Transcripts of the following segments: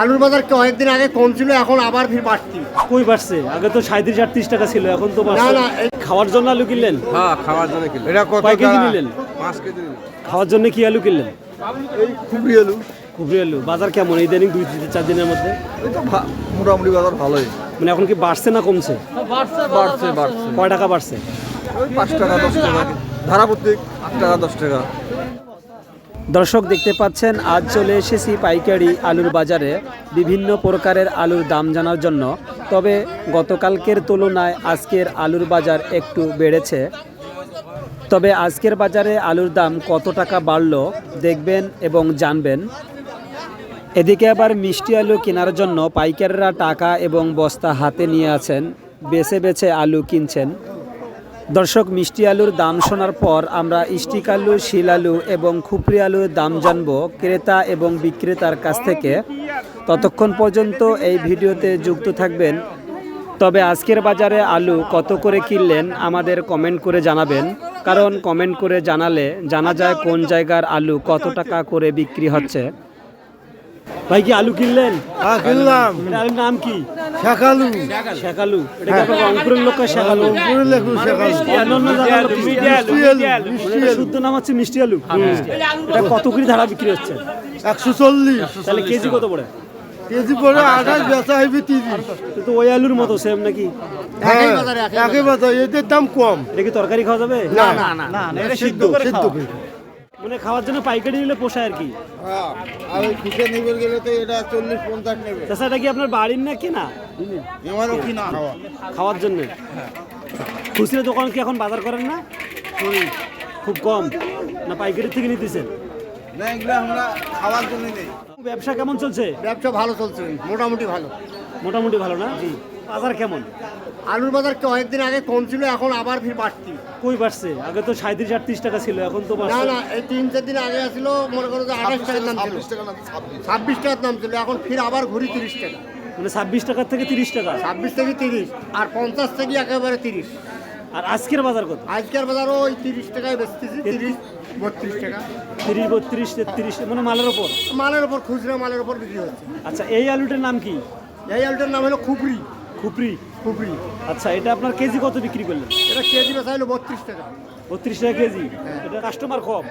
আলুর বাজার কয়েকদিন আগে কম ছিল এখন আবার ফির বাড়তি। কই বাড়ছে? আগে তো সাঁত্রিশ আটত্রিশ টাকা ছিল এখন তো না, না, খাওয়ার জন্য আলু কিনলেন? হ্যাঁ খাওয়ার জন্য কিনলে এটা কত কয় কেজি নিলেন? পাঁচ কেজি খাওয়ার জন্য কি আলু কিনলেন? এই খুবই আলু। খুবই আলু। বাজার কেমন? এই দিন দুই থেকে চার দিনের মধ্যে? এই তো মোটামুটি বাজার ভালোই। মানে এখন কি বাড়ছে না কমছে? বাড়ছে বাড়ছে কয় টাকা বাড়ছে? ওই পাঁচ টাকা দশ টাকা। ধারা প্রত্যেক আট টাকা দশ টাকা। দর্শক দেখতে পাচ্ছেন, আজ চলে এসেছি পাইকারি আলুর বাজারে। বিভিন্ন প্রকারের আলুর দাম জানার জন্য। তবে গতকালকের তুলনায় আজকের আলুর বাজার একটু বেড়েছে। তবে আজকের বাজারে আলুর দাম কত টাকা বাড়লো দেখবেন এবং জানবেন। এদিকে আবার মিষ্টি আলু কেনার জন্য পাইকাররা টাকা এবং বস্তা হাতে নিয়ে আছেন। বেছে বেছে আলু কিনছেন। দর্শক, মিষ্টি আলুর দাম শোনার পর আমরা ইস্টিক আলু, শিল আলু এবং খুপরি আলুর দাম জানব ক্রেতা এবং বিক্রেতার কাছ থেকে। ততক্ষণ পর্যন্ত এই ভিডিওতে যুক্ত থাকবেন। তবে আজকের বাজারে আলু কত করে কিনলেন আমাদের কমেন্ট করে জানাবেন। কারণ কমেন্ট করে জানালে জানা যায় কোন জায়গার আলু কত টাকা করে বিক্রি হচ্ছে। ভাই কি আলু কিনলেন? হ্যাঁ কিনলাম। আলুর নাম কি? শেখালু শেখালু এটা কি আপনার রংপুরের লোক অন্যান্য জায়গার লোক মিষ্টি আলু। শুদ্ধ নাম হচ্ছে মিষ্টি আলু। এটা কত করে ধারা বিক্রি হচ্ছে? একশো চল্লিশ। তাহলে কেজি কত পড়ে? কেজি পরে আঠাশ বেচা হইবে তিরিশ। তো ওই আলুর মতো সেম নাকি? একই বাজারে, একই একই বাজার। এদের দাম কম। এটা কি তরকারি খাওয়া যাবে? না। না না এটা সিদ্ধ সিদ্ধ। মানে খাওয়ার জন্য পাইকারি নিলে পোষায় আর কি? হ্যাঁ, আর ওই কিসে নিবে গেলে তো এটা চল্লিশ পঞ্চাশ নেবে। তাছাড়া এটা কি আপনার বাড়ির না কেনা? এবারও কি না খাওয়া। খাওয়ার জন্য? খুচরা দোকান কি এখন বাজার করেন না? খুব কম। না পাইকারি থেকে নিতেছেন? না এগুলো আমরা খাওয়ার জন্য নেই। ব্যবসা কেমন চলছে? ব্যবসা ভালো চলছে মোটামুটি ভালো। মোটামুটি ভালো না? জি। বাজার কেমন? আলুর বাজার কয়েকদিন আগে কম ছিল এখন আবার ফির বাড়তি। কই বাড়ছে? আগে তো সাঁত্রিশ আটত্রিশ টাকা ছিল এখন তো না না এই তিন চার দিন আগে আসলো মনে করো যে আঠাশ টাকার দাম ছিল। ছাব্বিশ। টাকার দাম ছিল এখন ফির আবার ঘুরি তিরিশ টাকা। মানে ছাব্বিশ টাকার থেকে তিরিশ টাকা? ছাব্বিশ থেকে তিরিশ আর পঞ্চাশ থেকে একেবারে তিরিশ। আর আজকের বাজার কত? আজকের বাজার ওই তিরিশ টাকায় বেচতেছি তিরিশ বত্রিশ টাকা। তিরিশ বত্রিশ তেত্রিশ মানে মালের ওপর? মালের ওপর খুচরা মালের ওপর বিক্রি হচ্ছে। আচ্ছা এই আলুটার নাম কি? এই আলুটার নাম হলো খুপড়ি খুপরি? খুপড়ি আচ্ছা এটা আপনার কেজি কত বিক্রি করলেন? এটা কেজি বেচা হলো বত্রিশ টাকা। বত্রিশ টাকা কেজি? এটা কাস্টমার কম।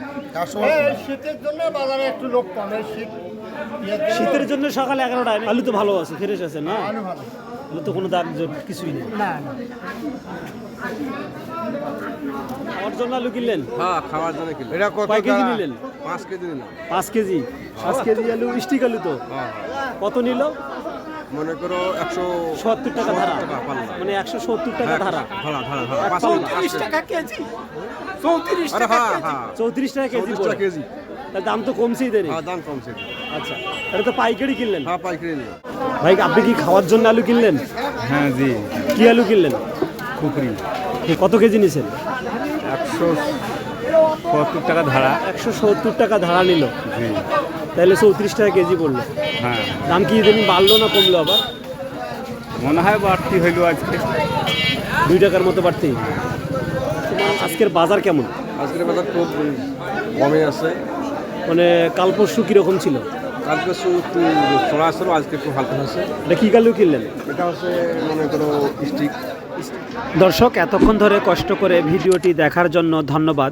শীতের জন্য বাজারে একটু লোক কম। শীত শীতের জন্য সকালে এগারোটায় আলু তো ভালো আছে ফ্রেশ আছে না? আলু তো কোনো দাগ কিছুই নেই। না আমার জন্য আলু কিনলেন? হ্যাঁ খাওয়ার জন্য কিনলে এটা কত কয় কেজি নিলেন? পাঁচ কেজি নিলাম। পাঁচ কেজি। পাঁচ কেজি আলু স্টিক আলু তো? হ্যাঁ। কত নিল? মনে করো একশো সত্তর টাকা ধারা। মানে একশো সত্তর টাকা ধারা। ধারা ধারা ধারা। পাঁচ টাকা। কেজি? চৌত্রিশ হ্যাঁ হ্যাঁ। চৌত্রিশ টাকা কেজি। কেজি। দাম তো কমছেই দেরি হ্যাঁ দাম কমছে। আচ্ছা এটা তো পাইকারি কিনলেন? হ্যাঁ পাইকারি ভাই আপনি কি খাওয়ার জন্য আলু কিনলেন? হ্যাঁ জি। কি আলু কিনলেন? খুপরি কত কেজি নিছেন? একশো সত্তর টাকা ধারা। একশো সত্তর টাকা ধারা নিল। জি। তাহলে চৌত্রিশ টাকা কেজি পড়ল। হ্যাঁ। দাম কি দিন বাড়লো না কমলো আবার? মনে হয় বাড়তি হইল আজকে। দুই টাকার মতো বাড়তি? তোমার আজকের বাজার কেমন? আজকের বাজার খুব কমে আছে। মানে কাল পরশু কীরকম ছিল? কাল পরশু একটু চড়া আসলো আজকে একটু হালকা হয়েছে। এটা কী কালু কিনলেন? এটা হচ্ছে মনে করো স্টিক। দর্শক এতক্ষণ ধরে কষ্ট করে ভিডিওটি দেখার জন্য ধন্যবাদ।